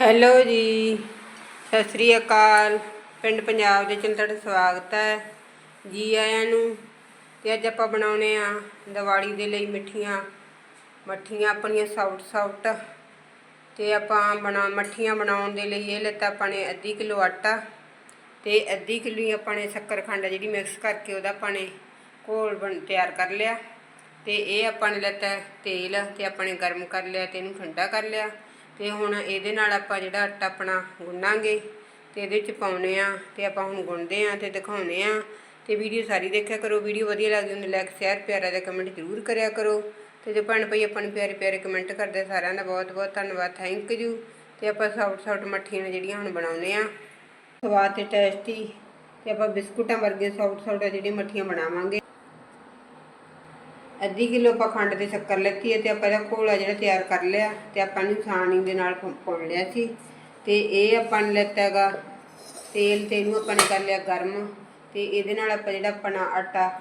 Hello ਜੀ, ਸਤਿ ਸ੍ਰੀ ਅਕਾਲ। ਪਿੰਡ ਪੰਜਾਬ ਦੇ ਚੈਨਲ ਤੁਹਾਡਾ ਸਵਾਗਤ ਹੈ। ਜੀ ਆਇਆਂ ਨੂੰ ਤੇ ਅੱਜ ਆਪਾਂ ਬਣਾਉਨੇ ਆ ਦੀਵਾਲੀ ਦੇ ਲਈ ਮਿੱਠੀਆਂ, ਮੱਠੀਆਂ ਆਪਣੀਆਂ ਸੌਫਟ ਸੌਫਟ ਤੇ ਆਪਾਂ ਬਣਾ, ਮੱਠੀਆਂ ਬਣਾਉਣ ਦੇ ਲਈ ਇਹ ਲਿੱਤਾ ਆਪਾਂ ਨੇ ਅੱਧੀ ਕਿਲੋ ਆਟਾ ਤੇ ਅੱਧੀ ਕਿਲੋ ਹੀ ਆਪਾਂ ਨੇ ਸ਼ੱਕਰਖੰਡ ਜਿਹੜੀ ਮਿਕਸ ਕਰਕੇ ਉਹਦਾ ਆਪਾਂ ਨੇ ਘੋਲ ਬਣ, ਤਿਆਰ ਕਰ ਲਿਆ। ਤੇ ਇਹ ਆਪਾਂ ਨੇ ਲਿੱਤਾ ਤੇਲ ਤੇ ਆਪਾਂ ਨੇ ਗਰਮ ਕਰ ਲਿਆ ਤੇ ਇਹਨੂੰ ਠੰਡਾ ਕਰ ਲਿਆ। ਤੇ ਹੁਣ ਇਹਦੇ ਨਾਲ ਆਪਾਂ ਜਿਹੜਾ ਆਟਾ ਆਪਣਾ ਗੁੰਨਾਂਗੇ ਤੇ ਇਹਦੇ ਵਿੱਚ ਪਾਉਨੇ ਆ ਤੇ ਆਪਾਂ ਹੁਣ ਗੁੰਨਦੇ ਆ ਤੇ ਦਿਖਾਉਨੇ ਆ ਤੇ ਵੀਡੀਓ ਸਾਰੀ ਦੇਖਿਆ ਕਰੋ, ਵੀਡੀਓ ਵਧੀਆ ਲੱਗਦੀ ਹੁੰਦੀ ਲਾਈਕ ਸ਼ੇਅਰ ਪਿਆਰਾ ਜਿਹਾ ਕਮੈਂਟ ਜ਼ਰੂਰ ਕਰਿਆ ਕਰੋ। ਤੇ ਜੇ ਭੈਣ ਭਾਈ ਆਪਾਂ ਨੂੰ ਪਿਆਰੇ ਪਿਆਰੇ ਕਮੈਂਟ ਕਰਦੇ ਸਾਰਿਆਂ ਦਾ ਬਹੁਤ ਬਹੁਤ ਧੰਨਵਾਦ ਥੈਂਕ ਯੂ ਤੇ ਆਪਾਂ ਸੌਟ ਸੌਟ ਮੱਠੀਆਂ ਜਿਹੜੀਆਂ ਹੁਣ ਬਣਾਉਨੇ ਆ। ਸਵਾਦ ਤੇ ਟੇਸਟੀ ਤੇ ਆਪਾਂ ਬਿਸਕੁਟਾਂ ਵਰਗੇ ਸੌਟ ਸੌਟ ਜਿਹੜੀਆਂ ਮੱਠੀਆਂ ਬਣਾਵਾਂਗੇ। ਅੱਧੀ ਕਿਲੋ ਆਪਾਂ ਖੰਡ ਤੇ ਸ਼ੱਕਰ ਲੱਤੀ ਹੈ ਤੇ ਆਪਾਂ ਇਹਦਾ ਘੋਲਾ ਜਿਹੜਾ ਤਿਆਰ ਕਰ ਲਿਆ ਤੇ ਆਪਾਂ ਨੂੰ ਛਾਣੀ ਦੇ ਨਾਲ ਭੁੰ- ਲਿਆ ਸੀ। ਤੇ ਇਹ ਆਪਾਂ ਨੇ ਲੈਤਾ ਹੈਗਾ ਤੇਲ ਤੇ ਇਹਨੂੰ ਆਪਾਂ ਨੇ ਕਰ ਲਿਆ ਗਰਮ ਤੇ ਇਹਦੇ ਨਾਲ ਆਪਾਂ ਜਿਹੜਾ ਆਪਣਾ ਆਟਾ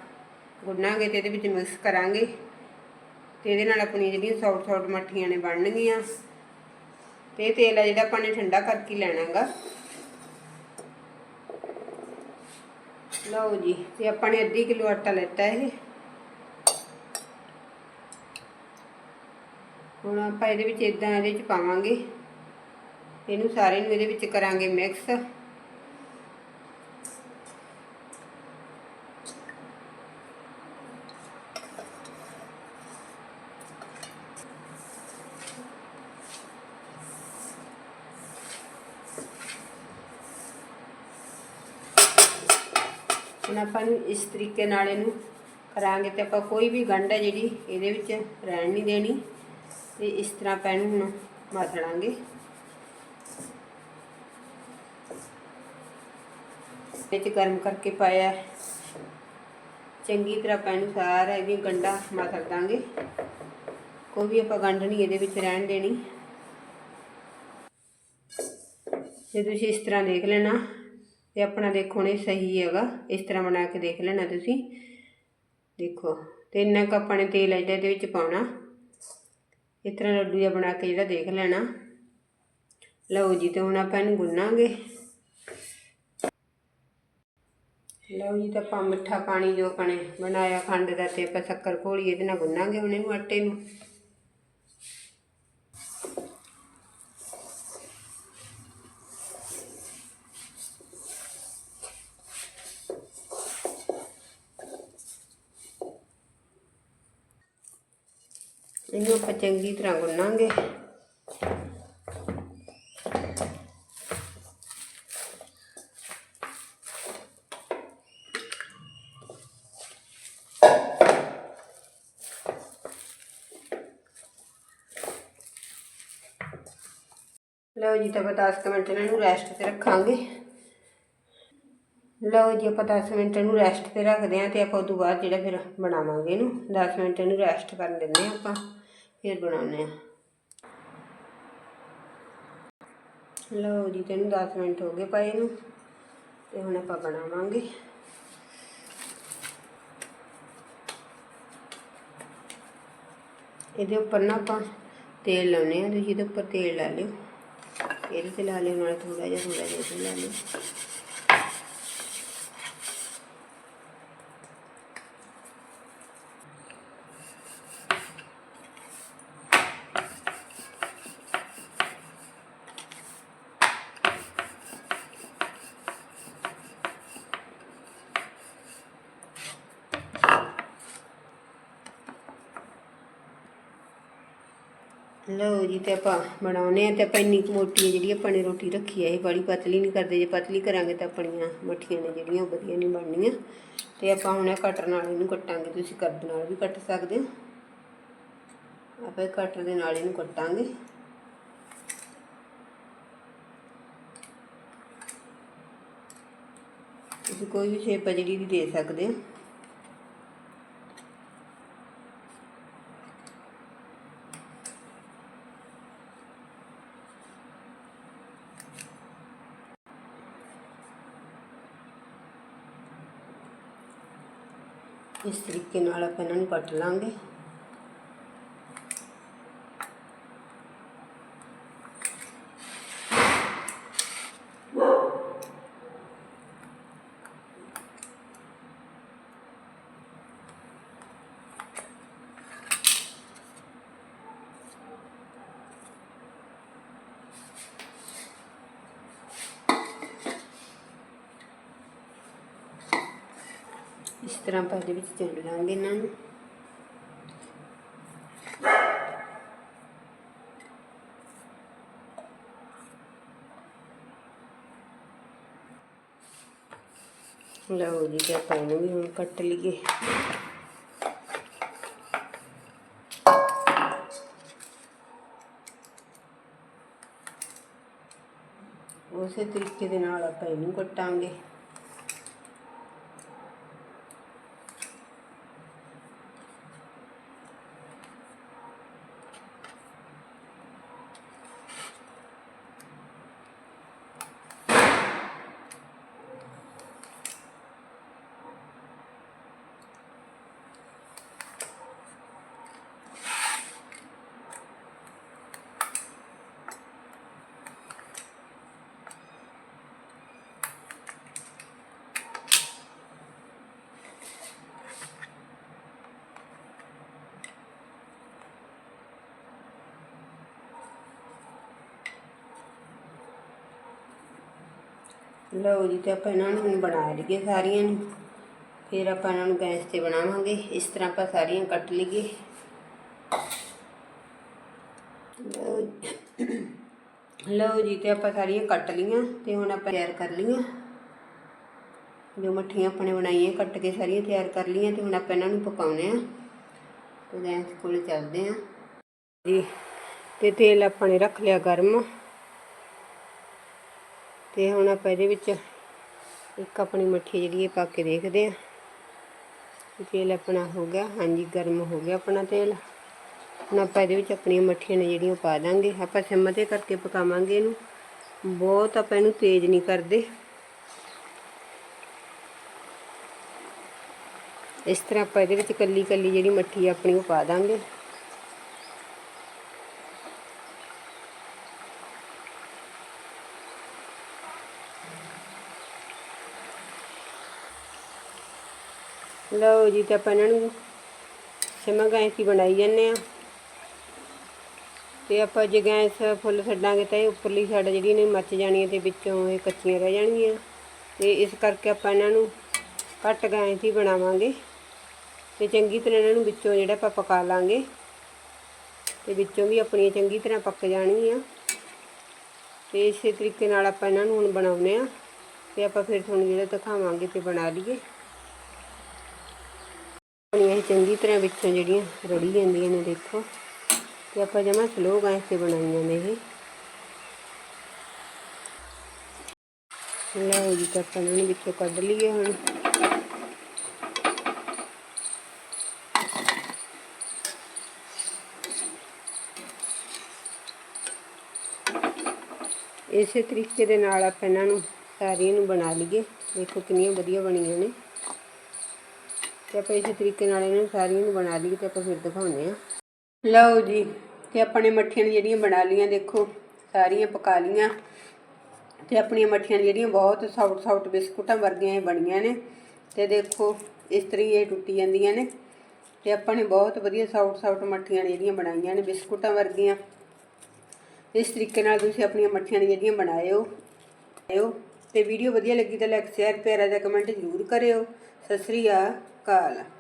ਗੁੰਨਾਂਗੇ ਤੇ ਇਹਦੇ ਵਿੱਚ ਮਿਕਸ ਕਰਾਂਗੇ। ਤੇ ਇਹਦੇ ਨਾਲ ਆਪਣੀ ਜਿਹੜੀਆਂ ਸੌਟ ਸੌਟ ਮੱਠੀਆਂ ਨੇ ਬਣਨਗੀਆਂ। ਤੇ ਇਹ ਤੇਲ ਆ ਜਿਹੜਾ ਆਪਾਂ ਨੇ ਠੰਡਾ ਕਰਕੇ ਲੈਣਾ ਹੈਗਾ। ਲਓ ਜੀ, ਤੇ ਆਪਾਂ ਨੇ ਅੱਧੀ ਕਿਲੋ ਆਟਾ ਲੈਤਾ ਇਹ। ਹੁਣ ਆਪਾਂ ਇਹਦੇ ਵਿੱਚ ਇਦਾਂ ਇਹਦੇ ਵਿੱਚ ਪਾਵਾਂਗੇ। ਇਹਨੂੰ ਸਾਰੇ ਨੂੰ ਇਹਦੇ ਵਿੱਚ ਕਰਾਂਗੇ ਮਿਕਸ ਹੁਣ ਆਪਾਂ ਨੂੰ ਇਸ ਤਰੀਕੇ ਨਾਲ ਇਹਨੂੰ ਕਰਾਂਗੇ ਤੇ ਆਪਾਂ ਕੋਈ ਵੀ ਗੰਢ ਹੈ ਜਿਹੜੀ, ਇਹਦੇ ਵਿੱਚ ਰਹਿਣ ਨਹੀਂ ਦੇਣੀ। ਤੇ ਇਸ ਤਰ੍ਹਾਂ ਆਪਾਂ ਨੂੰ ਹੁਣ ਮਸਲਾਂਗੇ ਵਿੱਚ ਗਰਮ ਕਰਕੇ ਪਾਇਆ। ਚੰਗੀ ਤਰ੍ਹਾਂ ਆਪਾਂ ਇਹਨੂੰ ਸਾਰਾ ਇਹਦੀ ਗੰਢਾ ਮਸਲ ਦਾਂਗੇ। ਕੋਈ ਵੀ ਆਪਾਂ ਗੰਢ ਨਹੀਂ ਇਹਦੇ ਵਿੱਚ ਰਹਿਣ ਦੇਣੀ। ਜੇ ਤੁਸੀਂ ਇਸ ਤਰ੍ਹਾਂ ਦੇਖ ਲੈਣਾ ਤੇ ਆਪਣਾ ਦੇਖੋ ਨੇ ਸਹੀ ਹੈਗਾ। ਇਸ ਤਰ੍ਹਾਂ ਬਣਾ ਕੇ ਦੇਖ ਲੈਣਾ ਤੁਸੀਂ। ਦੇਖੋ, ਤੇ ਇੰਨਾ ਕੁ ਆਪਾਂ ਨੇ ਤੇਲ ਇਹਦੇ ਵਿੱਚ ਪਾਉਣਾ। ਇਸ ਤਰ੍ਹਾਂ ਲੱਡੂ ਜਿਹਾ ਬਣਾ ਕੇ ਜਿਹੜਾ ਦੇਖ ਲੈਣਾ। ਲਓ ਜੀ ਤੇ ਹੁਣ ਆਪਾਂ ਇਹਨੂੰ ਗੁੰਨਾਂਗੇ। ਲਓ ਜੀ ਤਾਂ ਆਪਾਂ ਮਿੱਠਾ ਪਾਣੀ ਜੋ ਆਪਣੇ ਬਣਾਇਆ ਖੰਡ ਦਾ ਤੇ ਆਪਾਂ ਸ਼ੱਕਰ ਘੋਲੀ ਇਹਦੇ ਨਾਲ ਗੁੰਨਾਂਗੇ ਹੁਣ ਇਹਨੂੰ ਆਟੇ ਨੂੰ। ਇਹਨੂੰ ਆਪਾਂ ਚੰਗੀ ਤਰ੍ਹਾਂ ਗੁੰਨਾਂਗੇ। ਲਓ ਜੀ, ਤਾਂ ਆਪਾਂ 10 ਕੁ ਮਿੰਟ ਇਹਨਾਂ ਨੂੰ ਰੈਸਟ ਤੇ ਰੱਖਾਂਗੇ। ਲਓ ਜੀ, ਆਪਾਂ 10 ਮਿੰਟ ਨੂੰ ਰੈਸਟ ਤੇ ਰੱਖਦੇ ਆਂ ਤੇ ਆਪਾਂ ਉਦੋਂ ਬਾਅਦ ਜਿਹੜਾ ਫਿਰ ਬਣਾਵਾਂਗੇ ਇਹਨੂੰ। 10 ਮਿੰਟ ਇਹਨੂੰ ਰੈਸਟ ਕਰਨ ਦਿੰਦੇ ਆਂ ਆਪਾਂ। ਫਿਰ ਬਣਾਉਂਦੇ ਆਂ ਲਓ ਜੀ, ਤੈਨੂੰ 10 ਮਿੰਟ ਹੋ ਗਏ ਪਏ ਨੂੰ ਤੇ ਹੁਣ ਆਪਾਂ ਬਣਾਵਾਂਗੇ। ਇਹਦੇ ਉੱਪਰ ਨਾ ਆਪਾਂ ਤੇਲ ਲਾਉਨੇ ਆ ਤੁਸੀਂ ਇਹਦੇ ਉੱਪਰ ਤੇਲ ਲਾ ਲਿਓ। ਇਹਦੇ ਤੇ ਲਾ ਲਿਓ, ਨਾਲ ਥੋੜਾ ਜਿਹਾ ਥੋੜਾ ਜਿਹਾ ਲਾ ਲਿਓ। ਲਓ ਜੀ ਤੇ ਆਪਾਂ ਬਣਾਉਨੇ ਆ ਤੇ ਆਪਾਂ ਇੰਨੀ ਕੁ ਮੋਟੀ ਜਿਹੜੀ ਆਪਾਂ ਨੇ ਰੋਟੀ ਰੱਖੀ ਹੈ, ਇਹ ਬੜੀ ਪਤਲੀ ਨਹੀਂ ਕਰਦੇ, ਜੇ ਪਤਲੀ ਕਰਾਂਗੇ ਤਾਂ ਆਪਣੀਆਂ ਮੱਠੀਆਂ ਨੇ ਜਿਹੜੀਆਂ ਉਹ ਵਧੀਆ ਨਹੀਂ ਬਣਨੀਆਂ। ਤੇ ਆਪਾਂ ਹੁਣ ਇਹ ਕਟਰ ਨਾਲ ਇਹਨੂੰ ਕੱਟਾਂਗੇ, ਤੁਸੀਂ ਕੱਟ ਨਾਲ ਵੀ ਕੱਟ ਸਕਦੇ ਹੋ। ਆਪਾਂ ਇਹ ਕਟਰ ਦੇ ਨਾਲ ਇਹਨੂੰ ਕੱਟਾਂਗੇ। ਤੁਸੀਂ ਕੋਈ ਵੀ ਸ਼ੇਪ ਹੈ ਜਿਹੜੀ ਵੀ ਦੇ ਸਕਦੇ ਹੋ। ਇਸ ਤਰੀਕੇ ਨਾਲ ਆਪਾਂ ਇਹਨਾਂ ਨੂੰ ਕੱਟ ਲਾਂਗੇ ਇਸ ਤਰ੍ਹਾਂ ਆਪਾਂ ਇਹਦੇ ਵਿੱਚ ਚੁਣ ਲਾਂਗੇ ਇਹਨਾਂ ਨੂੰ। ਲਓ ਜੀ ਤੇ ਆਪਾਂ ਇਹਨੂੰ ਵੀ ਹੁਣ ਕੱਟ ਲਈਏ। ਉਸੇ ਤਰੀਕੇ ਦੇ ਨਾਲ ਆਪਾਂ ਇਹਨੂੰ ਕੱਟਾਂਗੇ। ਲਓ ਜੀ ਤੇ ਆਪਾਂ ਇਹਨਾਂ ਨੂੰ ਹੁਣ ਬਣਾ ਲਈਏ ਸਾਰੀਆਂ ਨੂੰ। ਫਿਰ ਆਪਾਂ ਇਹਨਾਂ ਨੂੰ ਗੈਸ ਤੇ ਬਣਾਵਾਂਗੇ। ਇਸ ਤਰ੍ਹਾਂ ਆਪਾਂ ਸਾਰੀਆਂ ਕੱਟ ਲਈਏ। ਲਓ ਜੀ- ਜੀ ਤੇ ਆਪਾਂ ਸਾਰੀਆਂ ਕੱਟ ਲਈਆਂ ਤੇ ਹੁਣ ਆਪਾਂ ਤਿਆਰ ਕਰ ਲਈਆਂ। ਜੋ ਮੱਠੀਆਂ ਆਪਣੇ ਬਣਾਈਆਂ, ਕੱਟ ਕੇ ਸਾਰੀਆਂ ਤਿਆਰ ਕਰ ਲਈਆਂ ਤੇ ਹੁਣ ਆਪਾਂ ਇਹਨਾਂ ਨੂੰ ਪਕਾਉਣੇ ਆ। ਤੇ ਗੈਸ ਕੋਲ ਚੱਲਦੇ ਆ। ਜੀ। ਤੇ ਤੇਲ ਆਪਾਂ ਨੇ ਰੱਖ ਲਿਆ ਗਰਮ। ਤੇ ਹੁਣ ਆਪਾਂ ਇਹਦੇ ਵਿੱਚ ਇੱਕ ਆਪਣੀ ਮੱਠੀ ਜਿਹੜੀ ਇਹ ਪਾ ਕੇ ਦੇਖਦੇ ਆ ਤੇਲ ਆਪਣਾ ਹੋ ਗਿਆ, ਹਾਂਜੀ, ਗਰਮ ਹੋ ਗਿਆ ਆਪਣਾ ਤੇਲ। ਹੁਣ ਆਪਾਂ ਇਹਦੇ ਵਿੱਚ ਆਪਣੀਆਂ ਮੱਠੀਆਂ ਨੇ ਜਿਹੜੀਆਂ ਪਾ ਦਾਂਗੇ। ਆਪਾਂ ਸਿਮ ਤੇ ਕਰਕੇ ਪਕਾਵਾਂਗੇ ਇਹਨੂੰ। ਬਹੁਤ ਆਪਾਂ ਇਹਨੂੰ ਤੇਜ਼ ਨਹੀਂ ਕਰਦੇ। ਇਸ ਤਰ੍ਹਾਂ ਆਪਾਂ ਇਹਦੇ ਵਿੱਚ ਕੱਲੀ ਕੱਲੀ ਜਿਹੜੀ ਮੱਠੀ ਆ ਆਪਣੀ ਉਹ ਪਾ ਦਾਂਗੇ। ਲਓ ਜੀ ਤੇ ਆਪਾਂ ਇਹਨਾਂ ਨੂੰ ਸਿਮ ਗੈਸ ਹੀ ਬਣਾਈ ਜਾਂਦੇ ਆ ਤੇ ਆਪਾਂ ਜੇ ਗੈਸ ਫੁੱਲ ਛੱਡਾਂਗੇ ਤਾਂ ਇਹ ਉੱਪਰਲੀ ਸਾਈਡ ਜਿਹੜੀ ਨੇ ਮੱਚ ਜਾਣੀ ਹੈ ਤੇ ਵਿੱਚੋਂ ਇਹ ਕੱਚੀਆਂ ਰਹਿ ਜਾਣਗੀਆਂ। ਤੇ ਇਸ ਕਰਕੇ ਆਪਾਂ ਇਹਨਾਂ ਨੂੰ ਘੱਟ ਗੈਸ ਹੀ ਬਣਾਵਾਂਗੇ। ਤੇ ਚੰਗੀ ਤਰ੍ਹਾਂ ਇਹਨਾਂ ਨੂੰ ਵਿੱਚੋਂ ਜਿਹੜਾ ਆਪਾਂ ਪਕਾ ਲਾਂਗੇ, ਤੇ ਵਿੱਚੋਂ ਵੀ ਆਪਣੀਆਂ ਚੰਗੀ ਤਰ੍ਹਾਂ ਪੱਕ ਜਾਣਗੀਆਂ। ਤੇ ਇਸੇ ਤਰੀਕੇ ਨਾਲ ਆਪਾਂ ਇਹਨਾਂ ਨੂੰ ਹੁਣ ਬਣਾਉਨੇ ਆ ਤੇ ਆਪਾਂ ਫਿਰ ਤੁਹਾਨੂੰ ਜਿਹੜਾ ਦਿਖਾਵਾਂਗੇ ਤੇ ਬਣਾ ਲਈਏ। ਚੰਗੀ ਤਰ੍ਹਾਂ ਵਿੱਚੋਂ ਜਿਹੜੀਆਂ ਰੜੀ ਜਾਂਦੀਆਂ ਨੇ ਦੇਖੋ। ਤੇ ਆਪਾਂ ਜਮਾ ਸਲੋ ਗੈਸ ਤੇ ਬਣਾਈਆਂ ਨੇ ਇਹ। ਲਓ ਜੀ ਤਾਂ ਆਪਾਂ ਇਹਨਾਂ ਨੂੰ ਵਿੱਚੋਂ ਕੱਢ ਲਈਏ ਹੁਣ। ਇਸੇ ਤਰੀਕੇ ਦੇ ਨਾਲ ਆਪਾਂ ਇਹਨਾਂ ਨੂੰ ਸਾਰੀਆਂ ਨੂੰ ਬਣਾ ਲਈਏ। ਦੇਖੋ ਕਿੰਨੀਆਂ ਵਧੀਆ ਬਣੀਆਂ ਨੇ। ਤੇ ਆਪਾਂ ਇਸੇ ਤਰੀਕੇ ਨਾਲ ਇਹਨਾਂ ਨੂੰ ਸਾਰੀਆਂ ਨੂੰ ਬਣਾ ਲਈਏ ਤੇ ਆਪਾਂ ਫਿਰ ਦਿਖਾਉਂਦੇ ਆ ਲਓ ਜੀ, ਤੇ ਆਪਣੇ ਮੱਠੀਆਂ ਨੇ ਜਿਹੜੀਆਂ ਬਣਾ ਲੀਆਂ ਦੇਖੋ, ਸਾਰੀਆਂ ਪਕਾ ਲੀਆਂ ਤੇ ਆਪਣੀਆਂ ਮੱਠੀਆਂ ਜਿਹੜੀਆਂ ਬਹੁਤ ਸੌਫਟ ਸੌਫਟ ਬਿਸਕੁਟਾਂ ਵਰਗੀਆਂ ਇਹ ਬਣੀਆਂ ਨੇ। ਤੇ ਦੇਖੋ, ਇਸ ਤਰ੍ਹਾਂ ਹੀ ਇਹ ਟੁੱਟੀ ਜਾਂਦੀਆਂ ਨੇ। ਤੇ ਆਪਾਂ ਨੇ ਬਹੁਤ ਵਧੀਆ ਸੌਫਟ ਸੌਫਟ ਮੱਠੀਆਂ ਜਿਹੜੀਆਂ ਬਣਾਈਆਂ ਨੇ, ਬਿਸਕੁਟਾਂ ਵਰਗੀਆਂ। ਇਸ ਤਰੀਕੇ ਨਾਲ ਤੁਸੀਂ ਆਪਣੀਆਂ ਮੱਠੀਆਂ ਨੇ ਜਿਹੜੀਆਂ ਬਣਾਇਓ ਆਇਓ ਤੇ ਵੀਡੀਓ ਵਧੀਆ ਲੱਗੀ ਤਾਂ ਲਾਈਕ ਸ਼ੇਅਰ ਪਿਆਰਾ ਜਿਹਾ ਕਮੈਂਟ ਜ਼ਰੂਰ ਕਰਿਓ। ਸਤਿ ਸ੍ਰੀ ਅਕਾਲ